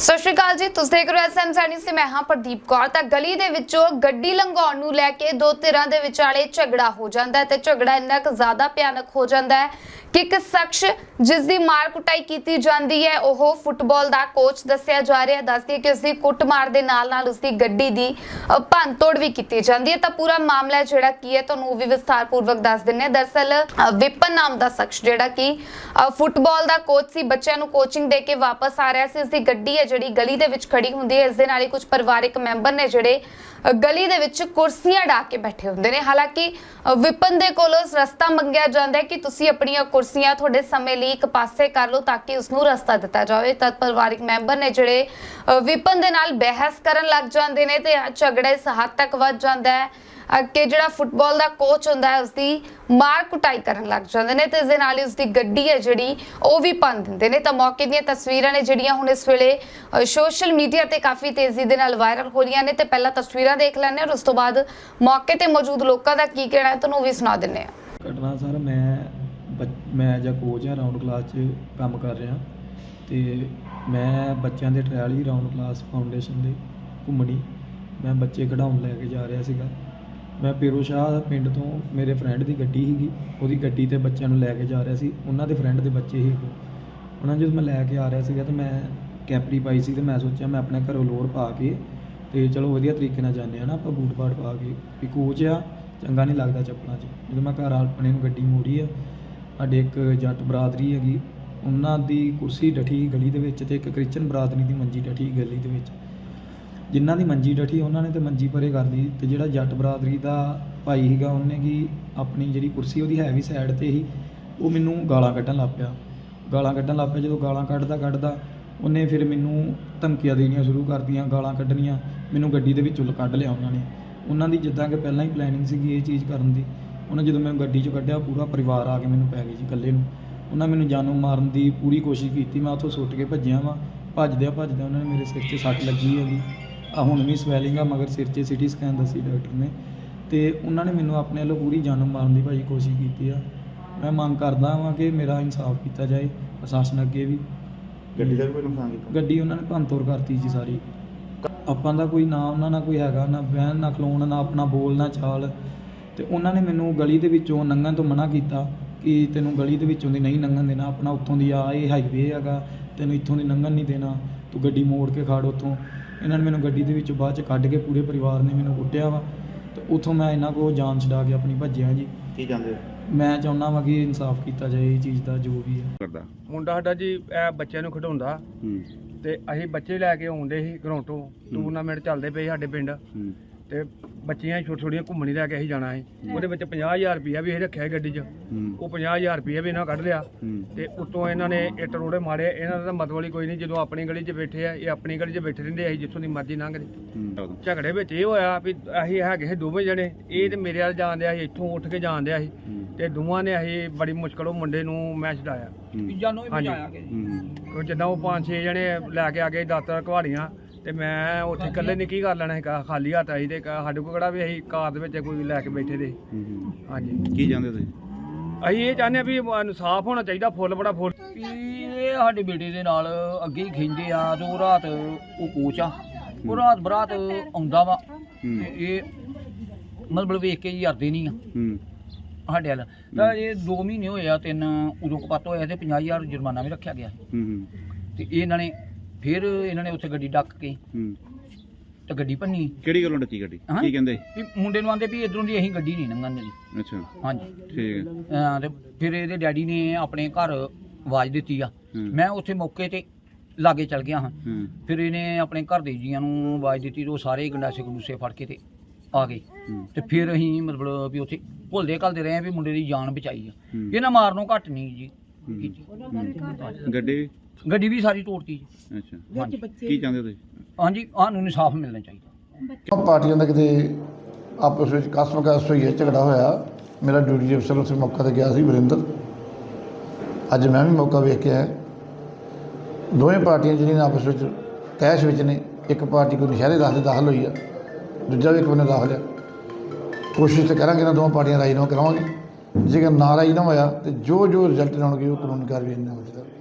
ਸਤਿ ਸ਼੍ਰੀ ਅਕਾਲ ਜੀ ਤੁਸੀਂ ਦੇਖ ਰਹੇ ਹੋ ਐਸਐਮ ਸਾਨੀ ਸੇ ਮੈਂ ਹਾਂ ਪ੍ਰਦੀਪ ਕੌਰ। ਤਾਂ ਗਲੀ ਦੇ ਵਿੱਚੋਂ ਗੱਡੀ ਲੰਘਾਉਣ ਨੂੰ ਲੈ ਕੇ ਦੋ ਧਿਰਾਂ ਦੇ ਵਿਚਾਲੇ ਝਗੜਾ ਹੋ ਜਾਂਦਾ ਹੈ ਤੇ ਝਗੜਾ ਇੰਨਾ ਕੁ ਜ਼ਿਆਦਾ ਭਿਆਨਕ ਹੋ ਜਾਂਦਾ ਹੈ ਕਿ ਇੱਕ ਸ਼ਖਸ ਜਿਸ ਦੀ ਮਾਰ ਕੁਟਾਈ ਕੀਤੀ ਜਾਂਦੀ ਹੈ ਉਹ ਫੁੱਟਬਾਲ ਦਾ ਕੋਚ ਦੱਸਿਆ ਜਾ ਰਿਹਾ ਦੱਸਦੀ ਹੈ ਕਿ ਉਸ ਦੀ ਕੁੱਟਮਾਰ ਦੇ ਨਾਲ ਨਾਲ ਉਸ ਦੀ ਗੱਡੀ ਦੀ ਅ, ਭੰਨਤੋੜ ਵੀ ਕੀਤੀ ਜਾਂਦੀ ਹੈ। ਤਾਂ ਪੂਰਾ ਮਾਮਲਾ ਜਿਹੜਾ ਕੀ ਹੈ ਤੁਹਾਨੂੰ ਉਹ ਵੀ ਵਿਸਥਾਰ ਪੂਰਵਕ ਦੱਸ ਦਿੰਨੇ ਹਾਂ। ਦਰਸਲ ਵਿਪਨ ਨਾਮ ਦਾ ਸ਼ਖਸ ਜਿਹੜਾ ਕਿ ਫੁੱਟਬਾਲ ਦਾ ਕੋਚ ਸੀ ਬੱਚਿਆਂ ਨੂੰ ਕੋਚਿੰਗ ਦੇ ਕੇ ਵਾਪਸ ਆ ਰਿਹਾ ਸੀ। ਇਸ ਦੀ ਗੱਡੀ ਹੈ ਜਿਹੜੀ ਗਲੀ ਦੇ ਵਿੱਚ ਖੜੀ ਹੁੰਦੀ ਹੈ, ਇਸ ਦੇ ਨਾਲ ਹੀ ਕੁਝ ਪਰਿਵਾਰਕ ਮੈਂਬਰ ਨੇ ਜਿਹੜੇ ਗਲੀ ਦੇ ਵਿੱਚ ਕੁਰਸੀਆਂ ਢਾ ਕੇ ਬੈਠੇ ਹੁੰਦੇ ਨੇ। ਹਾਲਾਂਕਿ ਵਿਪਨ ਦੇ ਕੋਲੋਂ ਰਸਤਾ ਮੰਗਿਆ ਜਾਂਦਾ ਹੈ ਕਿ ਤੁਸੀਂ ਆਪਣੀਆਂ ਕੁਰਸੀਆਂ ਤੁਹਾਡੇ ਸਮੇਂ ਲਈ ਇੱਕ ਪਾਸੇ ਕਰ ਲਓ ਤਾਂ ਕਿ ਉਸ ਨੂੰ ਰਸਤਾ ਦਿੱਤਾ ਜਾਵੇ। ਤਦ ਪਰਿਵਾਰਕ ਮੈਂਬਰ ਨੇ ਜਿਹੜੇ ਵਿਪਨ ਦੇ ਨਾਲ ਬਹਿਸ ਕਰਨ ਲੱਗ ਜਾਂਦੇ ਨੇ ਤੇ ਝਗੜਾ ਇਸ ਹੱਦ ਤੱਕ ਵੱਧ ਜਾਂਦਾ ਹੈ। ਕਿ ਜਿਹੜਾ ਫੁੱਟਬਾਲ ਦਾ ਕੋਚ ਹੁੰਦਾ ਹੈ ਉਸ ਦੀ ਮਾਰ ਕੁਟਾਈ ਕਰਨ ਲੱਗ ਜਾਂਦੇ ਨੇ ਤੇ ਇਸ ਦੇ ਨਾਲ ਹੀ ਉਸ ਦੀ ਗੱਡੀ ਹੈ ਜਿਹੜੀ, ਉਹ ਵੀ ਭੰਨ ਦਿੰਦੇ ਨੇ। ਤਾਂ ਮੌਕੇ ਦੀਆਂ ਤਸਵੀਰਾਂ ਨੇ ਜਿਹੜੀਆਂ ਹੁਣ ਇਸ ਵੇਲੇ ਸੋਸ਼ਲ ਮੀਡੀਆ ਤੇ ਕਾਫੀ ਤੇਜ਼ੀ ਦੇ ਨਾਲ ਵਾਇਰਲ ਹੋ ਰਹੀਆਂ ਨੇ ਤੇ ਪਹਿਲਾਂ ਤਸਵੀਰਾਂ ਦੇਖ ਲੈਂਦੇ ਹਾਂ ਔਰ ਉਸ ਤੋਂ ਬਾਅਦ ਮੌਕੇ ਤੇ ਮੌਜੂਦ ਲੋਕਾਂ ਦਾ ਕੀ ਕਹਿਣਾ ਹੈ, ਤੁਹਾਨੂੰ ਉਹ ਵੀ ਸੁਣਾ ਦਿੰਦੇ ਹਾਂ। ਘਟਨਾ ਸਰ, ਮੈਂ ਮੈਂ ਜਾਂ ਕੋਚ ਹਾਂ ਰਾਉਂਡ ਕਲਾਸ 'ਚ ਕੰਮ ਕਰ ਰਿਹਾ। ਤੇ ਮੈਂ ਬੱਚਿਆਂ ਦੇ ਟ੍ਰਾਇਲ ਹੀ ਰਾਉਂਡ ਕਲਾਸ ਫਾਊਂਡੇਸ਼ਨ ਦੇ ਘੁੰਮਣੀ। ਮੈਂ ਬੱਚੇ ਕਢਾਉਣ ਲੈ ਕੇ ਜਾ ਰਿਹਾ ਸੀਗਾ। ਮੈਂ ਪੀਰੋ ਸ਼ਾਹ ਪਿੰਡ ਤੋਂ ਮੇਰੇ ਫਰੈਂਡ ਦੀ ਗੱਡੀ ਸੀਗੀ, ਉਹਦੀ ਗੱਡੀ ਤੇ ਬੱਚਿਆਂ ਨੂੰ ਲੈ ਕੇ ਜਾ ਰਿਹਾ ਸੀ, ਉਹਨਾਂ ਦੇ ਫਰੈਂਡ ਦੇ ਬੱਚੇ ਸੀ ਉਹ। ਉਹਨਾਂ ਨੂੰ ਜਦੋਂ ਮੈਂ ਲੈ ਕੇ ਆ ਰਿਹਾ ਸੀਗਾ ਤੇ ਮੈਂ ਕੈਪਰੀ ਪਾਈ ਸੀ ਤੇ ਮੈਂ ਸੋਚਿਆ ਮੈਂ ਆਪਣੇ ਘਰੋਂ ਲੋਰ ਪਾ ਕੇ ਤੇ ਚਲੋ ਵਧੀਆ ਤਰੀਕੇ ਨਾਲ ਜਾਂਦੇ ਆ ਨਾ ਆਪਾਂ ਬੂਟ ਬਾਟ ਪਾ ਕੇ। ਵੀ ਕੋਚ ਆ, ਚੰਗਾ ਨਹੀਂ ਲੱਗਦਾ ਚੱਪਲਾਂ 'ਚ। ਜਦੋਂ ਮੈਂ ਘਰ ਆਪਣੇ ਨੂੰ ਗੱਡੀ ਮੋੜੀ ਆ, ਸਾਡੇ ਇੱਕ ਜੱਟ ਬਰਾਦਰੀ ਹੈਗੀ, ਉਹਨਾਂ ਦੀ ਕੁਰਸੀ ਡਠੀ ਗਲੀ ਦੇ ਵਿੱਚ ਤੇ ਇੱਕ ਕ੍ਰਿਸਚਨ ਬਰਾਦਰੀ ਦੀ ਮੰਜੀ ਡਠੀ ਗਲੀ ਦੇ ਵਿੱਚ। ਜਿਨ੍ਹਾਂ ਦੀ ਮੰਜੀ ਡਠੀ, ਉਹਨਾਂ ਨੇ ਤੇ ਮੰਜੀ ਪਰੇ ਕਰ ਲਈ ਤੇ ਜਿਹੜਾ ਜੱਟ ਬਰਾਦਰੀ ਦਾ ਭਾਈ ਸੀਗਾ, ਉਹਨੇ ਕੀ ਆਪਣੀ ਜਿਹੜੀ ਕੁਰਸੀ, ਉਹਦੀ ਹੈ ਵੀ ਸਾਈਡ ਤੇ ਹੀ ਉਹ ਮੈਨੂੰ ਗਾਲਾਂ ਕੱਢਣ ਲੱਗ ਪਿਆ। ਗਾਲਾਂ ਕੱਢਣ ਲੱਗ ਪਿਆ, ਜਦੋਂ ਗਾਲਾਂ ਕੱਢਦਾ ਕੱਢਦਾ ਉਹਨੇ ਫਿਰ ਮੈਨੂੰ ਧਮਕੀਆਂ ਦੇਣੀਆਂ ਸ਼ੁਰੂ ਕਰਤੀਆਂ, ਗਾਲਾਂ ਕੱਢਣੀਆਂ, ਮੈਨੂੰ ਗੱਡੀ ਦੇ ਵਿੱਚੋਂ ਕੱਢ ਲਿਆ ਉਹਨਾਂ ਨੇ। ਉਹਨਾਂ ਦੀ ਜਿੱਦਾਂ ਕਿ ਪਹਿਲਾਂ ਹੀ ਪਲੈਨਿੰਗ ਸੀਗੀ ਇਹ ਚੀਜ਼ ਕਰਨ ਦੀ, ਉਹਨਾਂ ਜਦੋਂ ਮੈਨੂੰ ਗੱਡੀ 'ਚੋਂ ਕੱਢਿਆ, ਪੂਰਾ ਪਰਿਵਾਰ ਆ ਕੇ ਮੈਨੂੰ ਪੈ ਗਈ ਜੀ ਇਕੱਲੇ ਨੂੰ। ਉਹਨਾਂ ਮੈਨੂੰ ਜਾਨੋਂ ਮਾਰਨ ਦੀ ਪੂਰੀ ਕੋਸ਼ਿਸ਼ ਕੀਤੀ, ਮੈਂ ਉੱਥੋਂ ਸੁੱਟ ਕੇ ਭੱਜਿਆ ਵਾਂ। ਭੱਜਦਿਆਂ ਭੱਜਦਿਆਂ ਉਹਨਾਂ ਨੇ ਮੇਰੇ ਸਿਰ 'ਤੇ ਸੱਟ ਲੱਗੀ ਹੈਗੀ। ਆ ਹੁਣ ਵੀ ਸਵੈਲਿੰਗ ਆ ਮਗਰ ਸਿਰ 'ਚ ਸਿਟੀ ਸਕੈਨ ਦੱਸੀ ਡਾਕਟਰ ਨੇ। ਤੇ ਉਹਨਾਂ ਨੇ ਮੈਨੂੰ ਆਪਣੇ ਵੱਲੋਂ ਪੂਰੀ ਜਾਨੋਂ ਮਾਰਨ ਦੀ ਭਾਜੀ ਕੋਸ਼ਿਸ਼ ਕੀਤੀ ਆ। ਮੈਂ ਮੰਗ ਕਰਦਾ ਹਾਂ ਕਿ ਮੇਰਾ ਇਨਸਾਫ ਕੀਤਾ ਜਾਏ ਪ੍ਰਸ਼ਾਸਨ ਅੱਗੇ ਵੀ। ਗੱਡੀ ਦਾ ਵੀ ਕੋਈ ਨੁਕਸਾਨ ਕੀਤਾ? ਗੱਡੀ ਉਹਨਾਂ ਨੇ ਭੰਨਤੋੜ ਕਰਤੀ ਜੀ ਸਾਰੀ। ਆਪਾਂ ਦਾ ਕੋਈ ਨਾ ਉਹਨਾਂ ਨਾਲ ਕੋਈ ਹੈਗਾ ਨਾ ਬਹਿਣ ਨਾ ਖਲੋਣ ਨਾ ਆਪਣਾ ਬੋਲ ਨਾ ਚਾਲ। ਤੇ ਉਹਨਾਂ ਨੇ ਮੈਨੂੰ ਗਲੀ ਦੇ ਵਿੱਚੋਂ ਲੰਘਣ ਤੋਂ ਮਨਾ ਕੀਤਾ ਕਿ ਤੈਨੂੰ ਗਲੀ ਦੇ ਵਿੱਚੋਂ ਦੀ ਨਹੀਂ ਲੰਘਣ ਦੇਣਾ ਆਪਣਾ ਉੱਥੋਂ ਦੀ ਆ ਇਹ ਹਾਈਵੇ ਹੈਗਾ ਤੈਨੂੰ ਇੱਥੋਂ ਦੀ ਲੰਘਣ ਨਹੀਂ ਦੇਣਾ ਤੂੰ ਗੱਡੀ ਮੋੜ ਕੇ ਖੜ ਉੱਥੋਂ। ਇਹਨਾਂ ਨੇ ਮੈਨੂੰ ਗੱਡੀ ਦੇ ਵਿੱਚੋਂ ਬਾਅਦ ਚ ਕੱਢ ਕੇ ਪੂਰੇ ਪਰਿਵਾਰ ਨੇ ਮੈਨੂੰ ਕੁੱਟਿਆ ਵਾ। ਤੇ ਉੱਥੋਂ ਮੈਂ ਇਹਨਾਂ ਕੋਲ ਜਾਨ ਛਡਾ ਕੇ ਆਪਣੀ ਭੱਜਿਆ ਜੀ। ਕੀ ਜਾਂਦੇ ਮੈਂ ਚਾਹੁੰਦਾ ਵਾਂ ਕਿ ਇਨਸਾਫ ਕੀਤਾ ਜਾਏ ਇਹ ਚੀਜ਼ ਦਾ ਜੋ ਵੀ ਹੈ। ਕਰਦਾ। ਮੁੰਡਾ ਸਾਡਾ ਜੀ ਇਹ ਬੱਚਿਆਂ ਨੂੰ ਖਿਡਾਉਂਦਾ। ਹੂੰ। ਤੇ ਅਸੀਂ ਬੱਚੇ ਲੈ ਕੇ ਆਉਂਦੇ ਸੀ ਘਰੋਂ ਤੋਂ। ਟੂਰਨਾਮੈਂਟ ਚੱਲਦੇ ਪਏ ਸਾਡੇ ਪਿੰਡ। ਹੂੰ। ਤੇ ਬੱਚੀਆਂ ਛੋਟੀਆਂ ਛੋਟੀਆਂ ਘੁੰਮਣੀ ਲੈ ਕੇ ਅਸੀਂ ਜਾਣਾ ਸੀ। ਉਹਦੇ ਵਿੱਚ 50000 ਰੁਪਇਆ ਵੀ ਇਹ ਰੱਖਿਆ ਸੀ ਗੱਡੀ 'ਚ। ਹੂੰ। ਉਹ 50000 ਰੁਪਇਆ ਵੀ ਇਹਨਾਂ ਕੱਢ ਲਿਆ। ਹੂੰ। ਤੇ ਉੱਤੋਂ ਇਹਨਾਂ ਨੇ ਇੱਟ ਰੋੜੇ ਮਾਰੇ। ਇਹਨਾਂ ਦਾ ਤਾਂ ਮਤਲਬ ਹੀ ਕੋਈ ਨਹੀਂ ਜਦੋਂ ਆਪਣੀ ਗਲੀ 'ਚ ਬੈਠੇ ਆ ਇਹ ਆਪਣੀ ਗਲੀ 'ਚ ਬੈਠੇ ਰਹਿੰਦੇ ਅਸੀਂ ਜਿੱਥੋਂ ਦੀ ਮਰਜ਼ੀ ਲੰਘਦੇ ਹੂੰ। ਝਗੜੇ ਵਿੱਚ ਇਹ ਹੋਇਆ ਵੀ ਅਸੀਂ ਹੈਗੇ ਸੀ ਦੋਵੇਂ ਜਣੇ। ਇਹ ਤੇ ਮੇਰੇ ਵੱਲ ਜਾਂਦੇ ਆ ਸੀ ਇੱਥੋਂ ਉੱਠ ਕੇ ਜਾਂਦੇ ਆ ਸੀ ਹੂੰ। ਤੇ ਦੋਵਾਂ ਨੇ ਅਸੀਂ ਬੜੀ ਮੁਸ਼ਕਲ ਉਹ ਮੁੰਡੇ ਨੂੰ ਮੈਂ ਛਡਾਇਆ। ਹੂੰ। ਹਾਂਜੀ। ਹੂੰ। ਉਹ ਜਿੱਦਾਂ ਉਹ ਪੰਜ ਛੇ ਜਣੇ ਲੈ ਕੇ ਆ ਗਏ ਦਾਤਰ ਘਵਾੜੀਆਂ। ਤੇ ਮੈਂ ਉੱਥੇ ਇਕੱਲੇ ਨੇ ਕੀ ਕਰ ਲੈਣਾ ਸੀ ਕਾ- ਖਾਲੀ ਹੱਥ ਆਈ ਤੇ ਸਾਡੇ ਕੋਲ ਕਿਹੜਾ ਵੀ ਅਸੀਂ ਕਾਰ ਦੇ ਵਿੱਚ ਕੋਈ ਲੈ ਕੇ ਬੈਠੇ ਦੇ ਹੂੰ ਹਾਂਜੀ। ਕੀ ਜਾਂਦੇ ਤੁਸੀਂ? ਅਸੀਂ ਇਹ ਚਾਹੁੰਦੇ ਆ ਵੀ ਇਨਸਾਫ ਹੋਣਾ ਚਾਹੀਦਾ ਫੁੱਲ ਬੜਾ ਫੁੱਲ। ਵੀ ਇਹ ਸਾਡੇ ਬੇਟੇ ਦੇ ਨਾਲ ਅੱਗੇ ਹੀ ਖਿੰਦੇ ਆ ਉਹ ਰਾਤ ਉਹ ਕੋਚ ਆ ਉਹ ਰਾਤ ਬਰਾਤ ਆਉਂਦਾ ਵਾ। ਹੂੰ। ਤੇ ਇਹ ਮਤਲਬ ਵੇਖ ਕੇ ਯਾਰਦੇ ਨਹੀਂ ਆ। ਹੂੰ। ਸਾਡੇ ਵੱਲ। ਤਾਂ ਇਹ 2 ਮਹੀਨੇ ਹੋਏ ਆ ਤਿੰਨ ਉਦੋਂ ਕਪੱਤ ਹੋਇਆ ਤੇ 50000 ਜੁਰਮਾਨਾ ਵੀ ਰੱਖਿਆ ਗਿਆ। ਹੂੰ ਹੂੰ। ਤੇ ਇਹਨਾਂ ਨੇ ਫਿਰ ਇਹਨਾਂ ਨੇ ਉੱਥੇ ਗੱਡੀ ਡੱਕ ਕੇ ਹੂੰ। ਤੇ ਗੱਡੀ ਭੰਨੀ। ਕਿਹੜੀ ਗੱਲੋਂ ਡੱਕੀ ਗੱਡੀ? ਹਾਂ? ਕੀ ਕਹਿੰਦੇ? ਵੀ ਮੁੰਡੇ ਨੂੰ ਆਂਦੇ ਵੀ ਇਧਰੋਂ ਦੀ ਅਸੀਂ ਗੱਡੀ ਨਹੀਂ ਲੰਘਣ ਦੇਣੀ। ਅੱਛਾ। ਹਾਂਜੀ। ਠੀਕ ਹੈ। ਅਹ ਤੇ ਫਿਰ ਇਹਦੇ ਡੈਡੀ ਨੇ ਆਪਣੇ ਘਰ ਆਵਾਜ਼ ਦਿੱਤੀ ਆ। ਹੂੰ। ਮੈਂ ਉੱਥੇ ਮੌਕੇ ਤੇ ਲਾਗੇ ਚਲ ਗਿਆ ਹਾਂ। ਹੂੰ। ਫਿਰ ਇਹਨੇ ਆਪਣੇ ਘਰ ਦੇ ਜੀਆਂ ਨੂੰ ਆਵਾਜ਼ ਦਿੱਤੀ ਤੇ ਉਹ ਸਾਰੇ ਗੰਡਾਸੇ ਗੰਡੂਸੇ ਫੜ ਕੇ ਤੇ ਆ ਗਏ। ਹੂੰ। ਤੇ ਫਿਰ ਅਸੀਂ ਮਤਲਬ ਵੀ ਉੱਥੇ ਭੁੱਲਦੇ ਘਲਦੇ ਰਹੇ ਵੀ ਮੁੰਡੇ ਦੀ ਜਾਨ ਬਚਾਈ ਆ। ਹੂੰ। ਇਹਨਾਂ ਮਾਰਨੋਂ ਘੱਟ ਨਹੀਂ ਜੀ। ਕੀਤੀ ਹੂੰ। ਗੱਡੀ? ਗੱਡੀ ਵੀ ਸਾਰੀ ਤੋੜਤੀ ਜੀ। ਅੱਛਾ। ਹਾਂਜੀ। ਕੀ ਚਾਹੁੰਦੇ ਤੁਸੀਂ? ਹਾਂਜੀ ਸਾਨੂੰ ਇਨਸਾਫ ਮਿਲਣਾ ਚਾਹੀਦਾ। ਉਹ ਪਾਰਟੀਆਂ ਦਾ ਕਿਤੇ ਆਪਸ ਵਿੱਚ ਕਸਮ ਕਸ ਹੋਈ ਹੈ ਝਗੜਾ ਹੋਇਆ। ਮੇਰਾ ਡਿਊਟੀ ਅਫਸਰ ਉੱਥੇ ਮੌਕਾ ਤੇ ਗਿਆ ਸੀ ਵਰਿੰਦਰ। ਅੱਜ ਮੈਂ ਵੀ ਮੌਕਾ ਵੇਖ ਕੇ ਆਇਆ ਦੋਵੇਂ ਪਾਰਟੀਆਂ ਜਿਹੜੀਆਂ ਆਪਸ ਵਿੱਚ ਤੈਸ਼ ਵਿੱਚ ਨੇ ਇੱਕ ਪਾਰਟੀ ਕੋਈ ਨਸ਼ਹਿਰੇ ਦਾਖਲ ਦਾਖਲ ਹੋਈ ਆ। ਦੂਜਾ ਵੀ ਇੱਕ ਬੰਨੇ ਦਾਖਲ ਆ। ਕੋਸ਼ਿਸ਼ ਤੇ ਕਰਾਂਗੇ ਨਾ ਦੋਵਾਂ ਪਾਰਟੀਆਂ ਰਾਜੀਨਾਮਾ ਕਰਾਵਾਂਗੇ। ਜੇਕਰ ਨਾਰਾਜ਼ ਨਾ ਹੋਇਆ ਤੇ ਜੋ ਜੋ ਰਿਜ਼ਲਟ ਆਉਣਗੇ ਉਹ ਕਾਨੂੰਨੀ ਕਾਰਵਾਈ ਨਾਲ ਹੋ ਜਾਵੇਗਾ